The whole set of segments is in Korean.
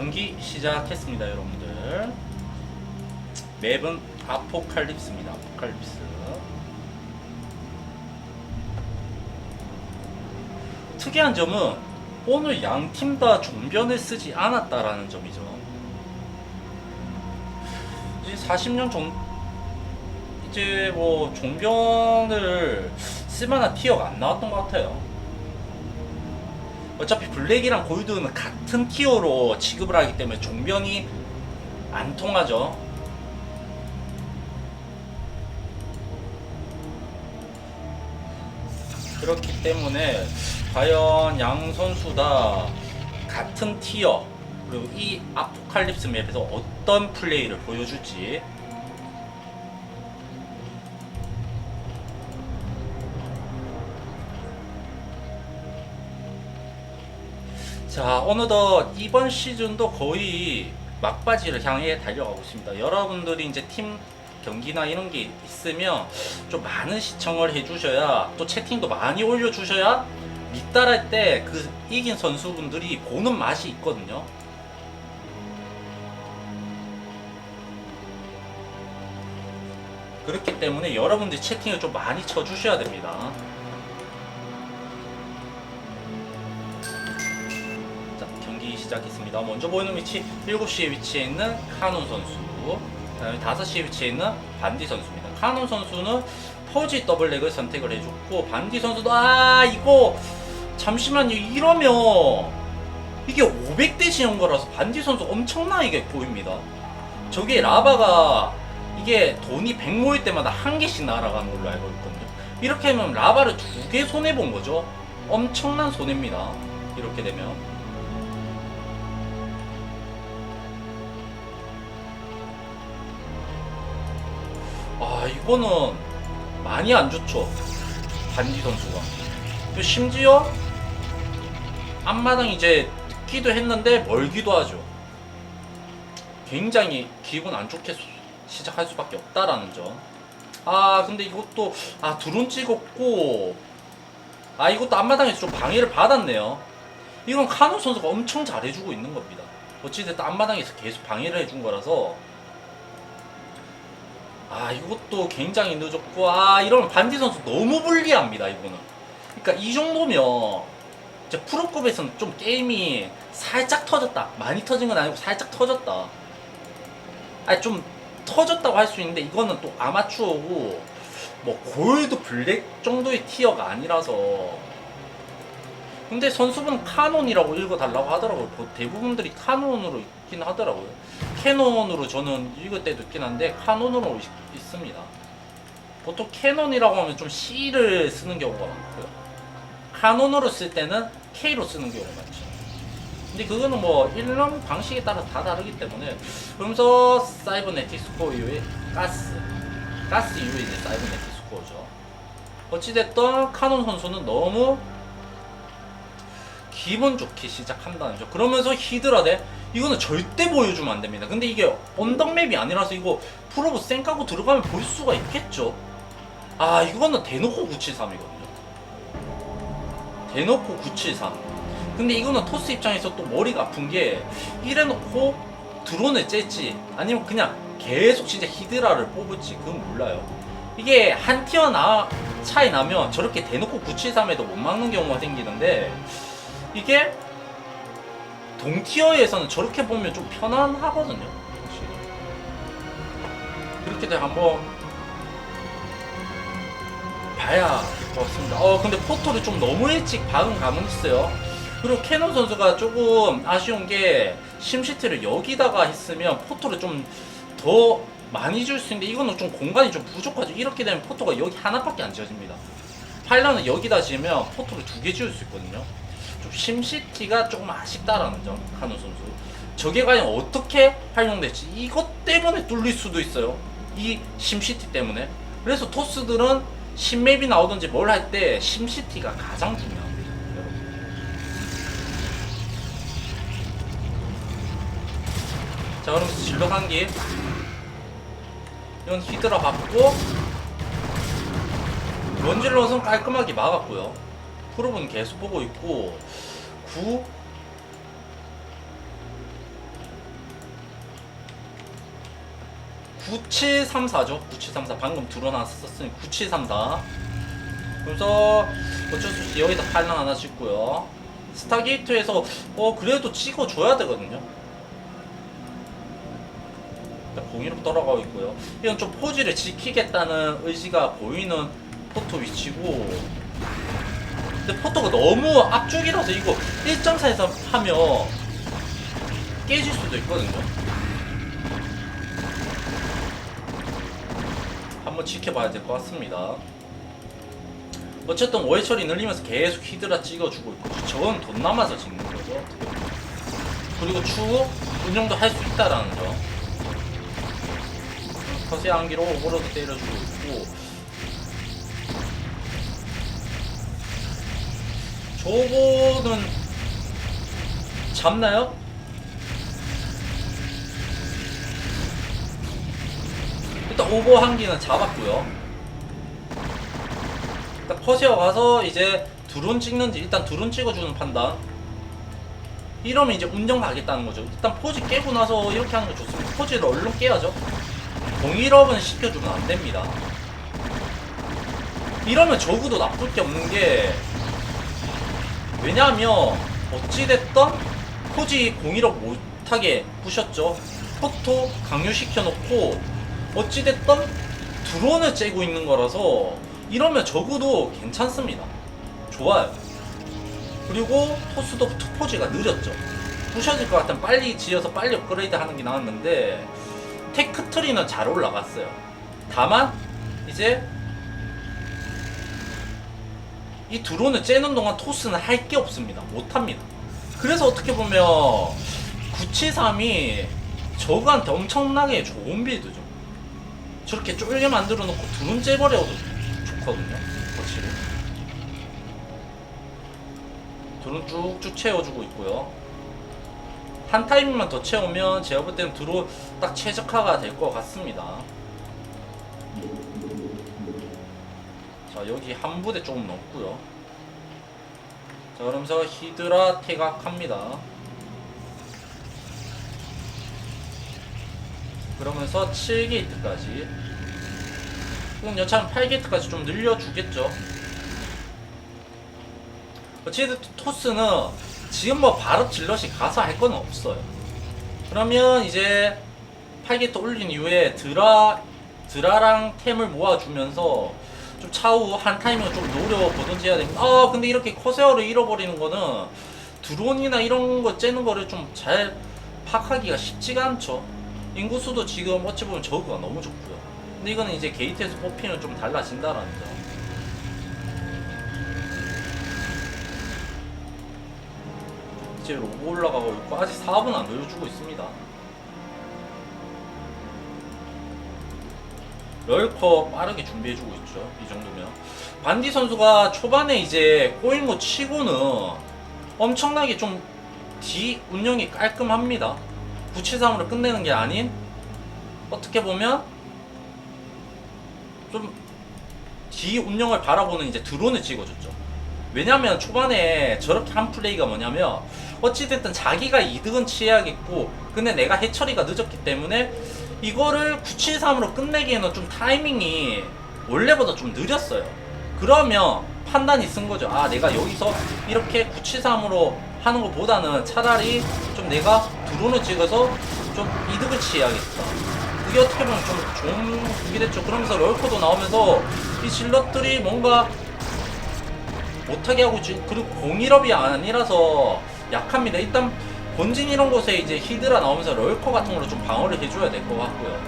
경기 시작했습니다, 여러분들. 맵은 아포칼립스입니다. 아포칼립스. 특이한 점은 오늘 양 팀 다 종변을 쓰지 않았다라는 점이죠. 이제 40년 전 이제 뭐 종변을 쓸만한 티어가 안 나왔던 것 같아요. 어차피 블랙이랑 골드는 같은 티어로 취급을 하기 때문에 종변이 안 통하죠. 그렇기 때문에 과연 양 선수 다 같은 티어 그리고 이 아포칼립스 맵에서 어떤 플레이를 보여줄지 자 어느덧 이번 시즌도 거의 막바지를 향해 달려가고 있습니다. 여러분들이 이제 팀 경기나 이런 게 있으면 좀 많은 시청을 해주셔야 또 채팅도 많이 올려주셔야 밑달할 때 그 이긴 선수분들이 보는 맛이 있거든요. 그렇기 때문에 여러분들이 채팅을 좀 많이 쳐주셔야 됩니다. 시작했습니다. 먼저 보이는 위치 7시에 위치해 있는 카논 선수 그다음에 5시에 위치해 있는 반디 선수입니다. 카논 선수는 퍼지 더블렉을 선택을 해줬고 반디 선수도 아 이거 잠시만요 이러면 이게 500대 지연 거라서 반디 선수 엄청나게 보입니다. 저게 라바가 이게 돈이 100 모일 때마다 한 개씩 날아가는 걸로 알고 있거든요. 이렇게 하면 라바를 두 개 손해 본 거죠. 엄청난 손해입니다. 이렇게 되면. 아 이거는 많이 안 좋죠. 반디 선수가. 또 심지어 앞마당 이제 듣기도 했는데 멀기도 하죠. 굉장히 기분 안 좋게 수- 시작할 수밖에 없다라는 점아 근데 이것도 아 드론 찍었고 아 이것도 앞마당에서 좀 방해를 받았네요. 이건 카누 선수가 엄청 잘해주고 있는 겁니다. 어찌됐든 앞마당에서 계속 방해를 해준 거라서 아 이것도 굉장히 늦었고 아 이러면 반디 선수 너무 불리합니다 이거는 그러니까 이 정도면 이제 프로급에서는 좀 게임이 살짝 터졌다. 많이 터진 건 아니고 살짝 터졌다. 아니 좀 터졌다고 할 수 있는데 이거는 또 아마추어고 뭐 골드 블랙 정도의 티어가 아니라서 근데 선수분 카논이라고 읽어달라고 하더라고요 뭐 대부분들이 카논으로 있긴 하더라고요 캐논으로 저는 읽을 때도 있긴 한데 카논으로 있, 있습니다. 보통 캐논이라고 하면 좀 C를 쓰는 경우가 많고요. 카논으로 쓸 때는 K로 쓰는 경우가 많죠. 근데 그거는 뭐 읽는 방식에 따라 다 다르기 때문에 그러면서 사이버네틱 스 코어 이후에 가스 가스 이후에 이제 사이버네틱 스 코어죠. 어찌됐든 카논 선수는 너무 기분 좋게 시작한다는 점. 그러면서 히드라 대 이거는 절대 보여주면 안 됩니다. 근데 이게 언덕맵이 아니라서 이거 프로브 쌩 까고 들어가면 볼 수가 있겠죠. 아 이거는 대놓고 973이거든요. 대놓고 973. 근데 이거는 토스 입장에서 또 머리가 아픈 게 이래놓고 드론을 쬐지 아니면 그냥 계속 진짜 히드라를 뽑을지 그건 몰라요. 이게 한 티어 나 차이 나면 저렇게 대놓고 973에도 못 막는 경우가 생기는데 이게 동티어에서는 저렇게 보면 좀 편안하거든요. 확실히. 그렇게 돼 한번 봐야 될 것 같습니다. 어 근데 포토를 좀 너무 일찍 박은 감은 있어요. 그리고 캐논 선수가 조금 아쉬운 게 심시티를 여기다가 했으면 포토를 좀 더 많이 줄 수 있는데 이거는 좀 공간이 좀 부족하죠. 이렇게 되면 포토가 여기 하나밖에 안 지어집니다. 파일런은 여기다 지으면 포토를 두 개 지을 수 있거든요. 좀 심시티가 조금 아쉽다라는 점 카누 선수. 저게 과연 어떻게 활용될지 이것 때문에 뚫릴 수도 있어요. 이 심시티 때문에. 그래서 토스들은 신맵이 나오든지 뭘 할 때 심시티가 가장 중요합니다. 여러분. 자 그러면서 질러 한기. 이건 히드라 받고 런질럿은 깔끔하게 막았고요 프로는 계속 보고 있고 9 9734죠? 9734 방금 드러났었으니 9734 그래서 어쩔 수 없이 여기다 팔랑 하나 짓고요. 스타게이트에서 어 그래도 찍어줘야 되거든요. 공이로 떨어가고 있고요. 이건 좀 포지를 지키겠다는 의지가 보이는 포토 위치고. 근데 포토가 너무 앞쪽이라서 이거 1.4에서 하면 깨질 수도 있거든요. 한번 지켜봐야 될 것 같습니다. 어쨌든 오해 처리 늘리면서 계속 히드라 찍어주고 있고 저건 돈 남아서 찍는 거죠. 그리고 추후 운영도 할 수 있다라는 점. 커세 안기로 오버로드 때려주고 있고 저거는 잡나요? 일단 오버 한기는 잡았고요. 일단 퍼시어 가서 이제 드론 찍는지 일단 드론 찍어주는 판단. 이러면 이제 운정 가겠다는 거죠. 일단 포지 깨고 나서 이렇게 하는 거 좋습니다. 포지를 얼른 깨야죠. 공일업은 시켜주면 안 됩니다. 이러면 적어도 나쁠 게 없는 게 왜냐하면 어찌됐던 포지 공일업 못하게 부셨죠. 포토 강요시켜놓고 어찌됐던 드론을 째고 있는 거라서 이러면 적어도 괜찮습니다. 좋아요. 그리고 토스도 투포지가 느렸죠. 부셔질 것 같으면 빨리 지어서 빨리 업그레이드 하는 게 나았는데 테크트리는 잘 올라갔어요. 다만 이제 이 드론을 째는 동안 토스는 할 게 없습니다. 못합니다. 그래서 어떻게 보면 973이 저그한테 엄청나게 좋은 빌드죠. 저렇게 쫄게 만들어 놓고 드론 째버려도 좋거든요 확실히 드론 쭉쭉 채워주고 있고요. 한 타이밍만 더 채우면 제가 볼 때는 드론 딱 최적화가 될 것 같습니다 자 여기 한 부대 조금 넣었고요. 자 그러면서 히드라 태각합니다. 그러면서 7게이트까지. 이건 여차하면 8게이트까지 좀 늘려주겠죠? 어찌됐든 토스는 지금 뭐 바로 질럿이 가서 할 건 없어요. 그러면 이제 8게이트 올린 이후에 드라 드라랑 템을 모아주면서 좀 차후 한 타이밍을 좀 노려 보든지 해야 됩니다 아 근데 이렇게 커세어를 잃어버리는 거는 드론이나 이런 거 째는 거를 좀 잘 파악하기가 쉽지가 않죠 인구수도 지금 어찌 보면 저그가 너무 좋고요. 근데 이거는 이제 게이트에서 뽑히면 좀 달라진다라는 점. 이제 로고 올라가고 있고 아직 4분 안 보여주고 있습니다. 럴커 빠르게 준비해주고 있죠. 이 정도면. 반디 선수가 초반에 이제 꼬인 거 치고는 엄청나게 좀 D 운영이 깔끔합니다. 973으로 끝내는 게 아닌 어떻게 보면 좀 뒤 운영을 바라보는 이제 드론을 찍어줬죠. 왜냐면 초반에 저렇게 한 플레이가 뭐냐면 어찌됐든 자기가 이득은 취해야겠고 근데 내가 해처리가 늦었기 때문에 이거를 973으로 끝내기에는 좀 타이밍이 원래보다 좀 느렸어요. 그러면 판단이 쓴 거죠. 아 내가 여기서 이렇게 973으로 하는 것보다는 차라리 좀 내가 드론을 찍어서 좀 이득을 취해야겠다. 그게 어떻게 보면 좀 좋은 그게 됐죠. 그러면서 럴커도 나오면서 이 질럿들이 뭔가 못하게 하고 있지. 그리고 공일업이 아니라서 약합니다. 일단 본진 이런 곳에 이제 히드라 나오면서 럴커 같은 걸로 좀 방어를 해줘야 될 것 같고요.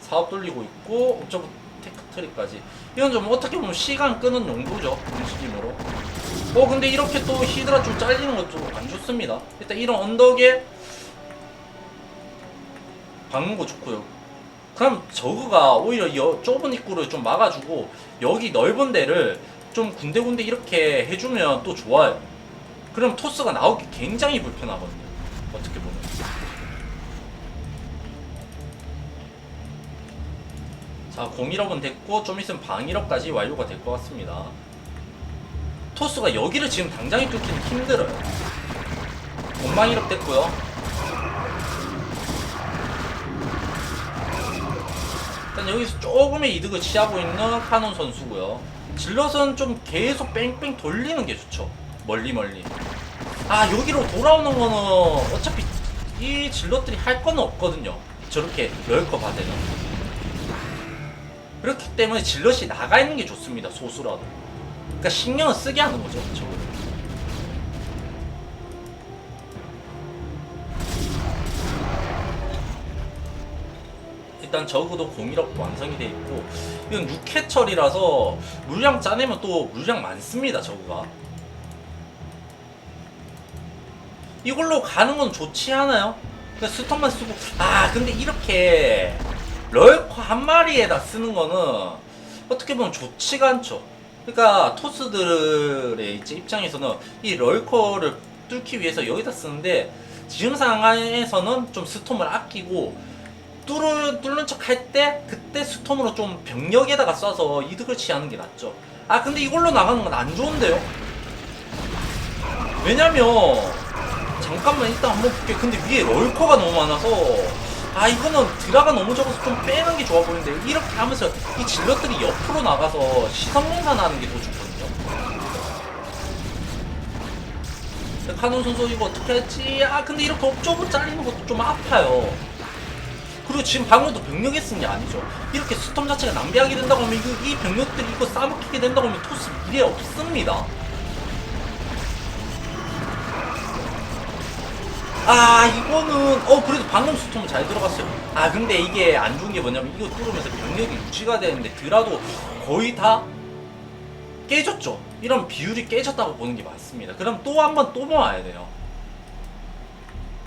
사업 돌리고 있고 옵저브 테크트리까지. 이건 좀 어떻게 보면 시간 끄는 용도죠 움직임으로. 어 근데 이렇게 또 히드라 좀 잘리는 것도 안 좋습니다. 일단 이런 언덕에 박는 거 좋고요. 그럼 저그가 오히려 여, 좁은 입구를 좀 막아주고 여기 넓은 데를 좀 군데군데 이렇게 해주면 또 좋아요. 그럼 토스가 나오기 굉장히 불편하거든요. 어떻게 보면. 자, 공일업은 됐고 좀 있으면 방일업까지 완료가 될 것 같습니다. 토스가 여기를 지금 당장에 뚫기는 힘들어요. 공방일업 됐고요. 일단 여기서 조금의 이득을 취하고 있는 카논 선수고요. 질럿은 좀 계속 뺑뺑 돌리는 게 좋죠. 멀리 멀리. 아 여기로 돌아오는 거는 어차피 이 질럿들이 할 거는 없거든요. 저렇게 럴커 바대는. 그렇기 때문에 질럿이 나가 있는 게 좋습니다. 소수라도. 그러니까 신경을 쓰게 하는 거죠. 저거. 일단 저그도 공이력 완성이 돼 있고 이건 6회철이라서 물량 짜내면 또 물량 많습니다 저그가 이걸로 가는 건 좋지 않아요? 그냥 스톱만 쓰고 아 근데 이렇게 럴커 한 마리에다 쓰는 거는 어떻게 보면 좋지가 않죠 그러니까 토스들의 입장에서는 이 럴커를 뚫기 위해서 여기다 쓰는데 지금 상황에서는 좀 스톰을 아끼고 뚫을, 뚫는 척 할 때 그때 스톰으로 좀 병력에다가 쏴서 이득을 취하는 게 낫죠. 아 근데 이걸로 나가는 건 안 좋은데요? 왜냐면 잠깐만 일단 한번 볼게. 근데 위에 럴커가 너무 많아서 아 이거는 드라가 너무 적어서 좀 빼는 게 좋아 보이는데 이렇게 하면서 이 질럿들이 옆으로 나가서 시선 공산하는 게 더 좋거든요. 카논 선수 이거 어떻게 했지? 아 근데 이렇게 업적으로 잘리는 것도 좀 아파요 그리고 지금 방금도 쓴게 아니죠. 이렇게 스톰 자체가 낭비하게 된다고 하면 이 병력들이 이거 싸먹히게 된다고 하면 토스 미래 없습니다. 아 이거는 어 그래도 방금 스톰 잘 들어갔어요. 아 근데 이게 안 좋은 게 뭐냐면 이거 뚫으면서 병력이 유지가 되는데 드라도 거의 다 깨졌죠. 이런 비율이 깨졌다고 보는 게 맞습니다. 그럼 또 한 번 또 모아야 돼요.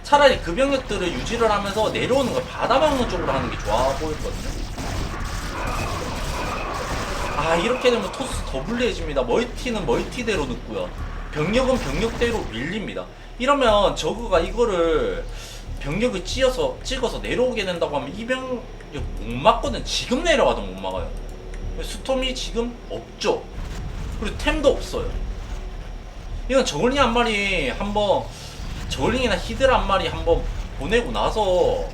차라리 그 병력들을 유지를 하면서 내려오는 걸 받아먹는 쪽으로 하는 게 좋아 보였거든요. 아 이렇게 되면 토스 더 불리해집니다. 멀티는 멀티대로 넣고요. 병력은 병력대로 밀립니다. 이러면 저그가 이거를 병력을 찌어서 찍어서 내려오게 된다고 하면 이 병력 못 막거든. 지금 내려와도 못 막아요. 스톰이 지금 없죠. 그리고 템도 없어요. 이건 저글링 한 마리 한번 저글링이나 히들 한 마리 한번 보내고 나서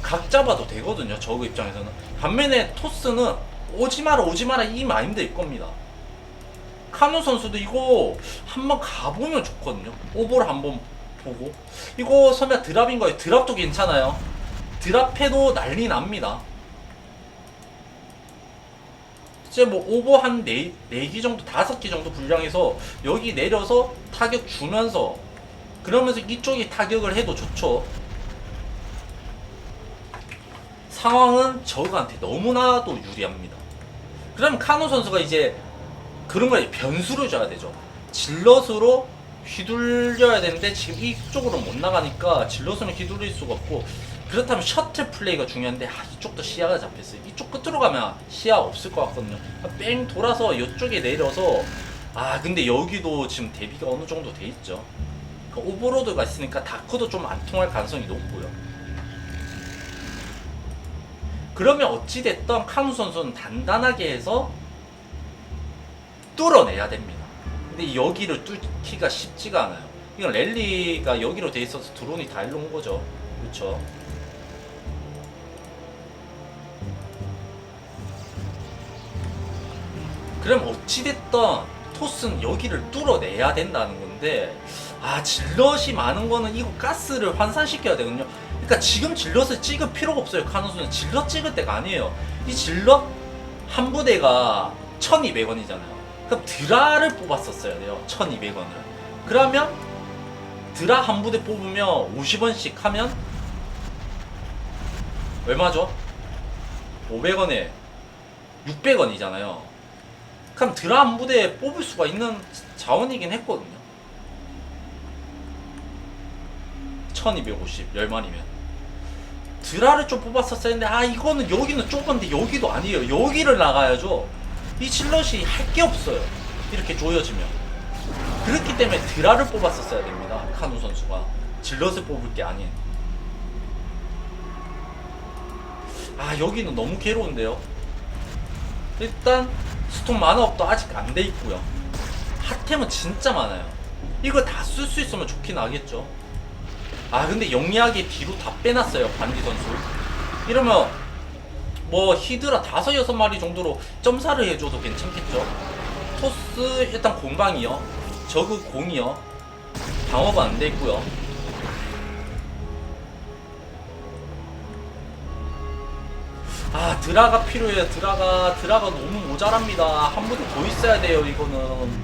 각 잡아도 되거든요. 저그 입장에서는. 반면에 토스는 오지 마라 오지 마라 이 마인드일 겁니다. 카누 선수도 이거 한번 가보면 좋거든요. 오버를 한번 보고 이거 설마 드랍인 거예요. 드랍도 괜찮아요. 드랍해도 난리 납니다. 이제 뭐 오버 한 4, 4기 정도, 5기 정도 분량에서 여기 내려서 타격 주면서 그러면서 이쪽이 타격을 해도 좋죠. 상황은 저그한테 너무나도 유리합니다. 그럼 카노 선수가 이제 그런 걸 변수를 줘야 되죠. 질럿으로 휘둘려야 되는데 지금 이쪽으로 못 나가니까 질럿으로 휘둘릴 수가 없고 그렇다면 셔틀 플레이가 중요한데 아, 이쪽도 시야가 잡혔어요. 이쪽 끝으로 가면 시야 없을 것 같거든요. 아, 뺑 돌아서 이쪽에 내려서 아 근데 여기도 지금 대비가 어느 정도 돼 있죠. 그 오버로드가 있으니까 다크도 좀 안 통할 가능성이 높고요. 그러면 어찌됐던 카누 선수는 단단하게 해서 뚫어내야 됩니다. 근데 여기를 뚫기가 쉽지가 않아요. 이건 랠리가 여기로 돼 있어서 드론이 다 일로 온 거죠. 그렇죠. 그럼 어찌됐던 토스는 여기를 뚫어내야 된다는 건데 아 질럿이 많은 거는 이거 가스를 환산시켜야 되거든요. 그러니까 지금 질럿을 찍을 필요가 없어요 카누스는. 질럿 찍을 때가 아니에요. 이 질럿 한 부대가 1200원이잖아요. 그럼 드라를 뽑았었어야 돼요 1200원을. 그러면 드라 한 부대 뽑으면 50원씩 하면 얼마죠? 500원에 600원이잖아요. 그럼 드라 한 부대에 뽑을 수가 있는 자원이긴 했거든요. 1250, 10마리면. 드라를 좀 뽑았었어야 했는데, 아, 이거는 여기는 좁은데 여기도 아니에요. 여기를 나가야죠. 이 질럿이 할 게 없어요. 이렇게 조여지면. 그렇기 때문에 드라를 뽑았었어야 됩니다. 카누 선수가. 질럿을 뽑을 게 아닌. 아, 여기는 너무 괴로운데요. 일단 스톤 만화업도 아직 안 돼 있고요. 핫템은 진짜 많아요. 이거 다 쓸 수 있으면 좋긴 하겠죠. 아 근데 영리하게 뒤로 다 빼놨어요 반디 선수. 이러면 뭐 히드라 다섯 여섯 마리 정도로 점사를 해줘도 괜찮겠죠. 토스 일단 공방이요. 저그 공이요. 방어가 안 돼 있고요. 아 드라가 필요해요. 드라가 드라가 너무 모자랍니다. 한 부대 더 있어야 돼요. 이거는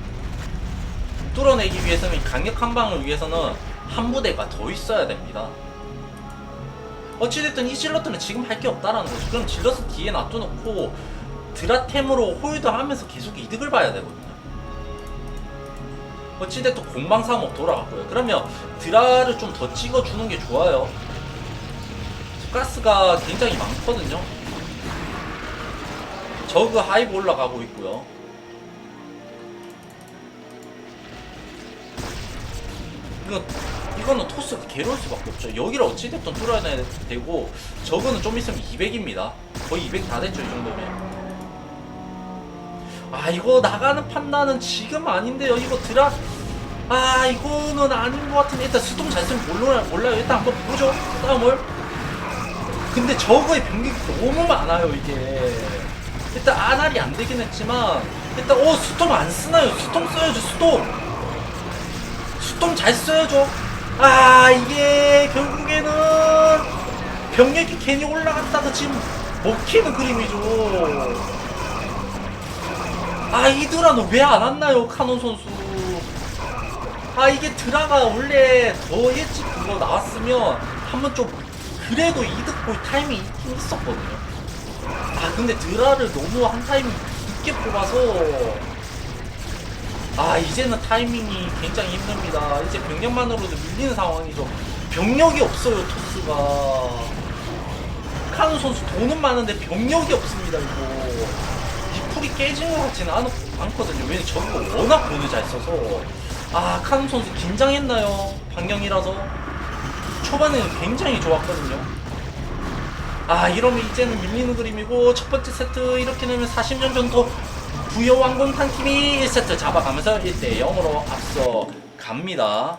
뚫어내기 위해서는 강력 한 방을 위해서는 한 부대가 더 있어야 됩니다. 어찌됐든 이 질러트는 지금 할 게 없다라는 거죠. 그럼 질러스 뒤에 놔둬놓고 드라템으로 홀드 하면서 계속 이득을 봐야 되거든요. 어찌됐든 공방사목 돌아갔고요. 그러면 드라를 좀 더 찍어주는 게 좋아요. 가스가 굉장히 많거든요. 저그 하이브 올라가고 있고요. 이거 이거는 토스가 괴로울 수밖에 없죠. 여기를 어찌됐든 뚫어야 되고 저거는 좀 있으면 200입니다. 거의 200 다 됐죠 이 정도면. 아 이거 나가는 판단은 지금 아닌데요. 이거 드라 아 이거는 아닌 것 같은데 일단 수동 잘 쓰면 몰라 몰라요. 일단 한번 보죠 싸움을. 근데 저거의 병력이 너무 많아요 이게. 일단 아날이 안 되긴 했지만 일단 어 수톰 안 쓰나요? 수톰 써야죠 수톰. 수톰 잘 써야죠. 아 이게 결국에는 병력이 괜히 올라갔다가 지금 먹히는 그림이죠. 아 이드라는 왜 안 왔나요 카논 선수? 아 이게 드라가 원래 더 일찍 그거 나왔으면 한번 좀 그래도 이득 볼 타이밍이 있긴 있었거든요. 아 근데 드라를 너무 한 타이밍 늦게 뽑아서 아 이제는 타이밍이 굉장히 힘듭니다. 이제 병력만으로도 밀리는 상황이죠. 병력이 없어요 토스가. 카누 선수 돈은 많은데 병력이 없습니다 이거. 이 풀이 깨진 것 같지는 않, 않거든요. 왜냐면 저거 워낙 돈을 잘 써서. 아 카누 선수 긴장했나요? 방영이라서. 초반에는 굉장히 좋았거든요. 아 이러면 이제는 밀리는 그림이고 첫 번째 세트 이렇게 되면 40년 전도 부여왕공탄 팀이 1세트 잡아가면서 1대 0으로 앞서 갑니다.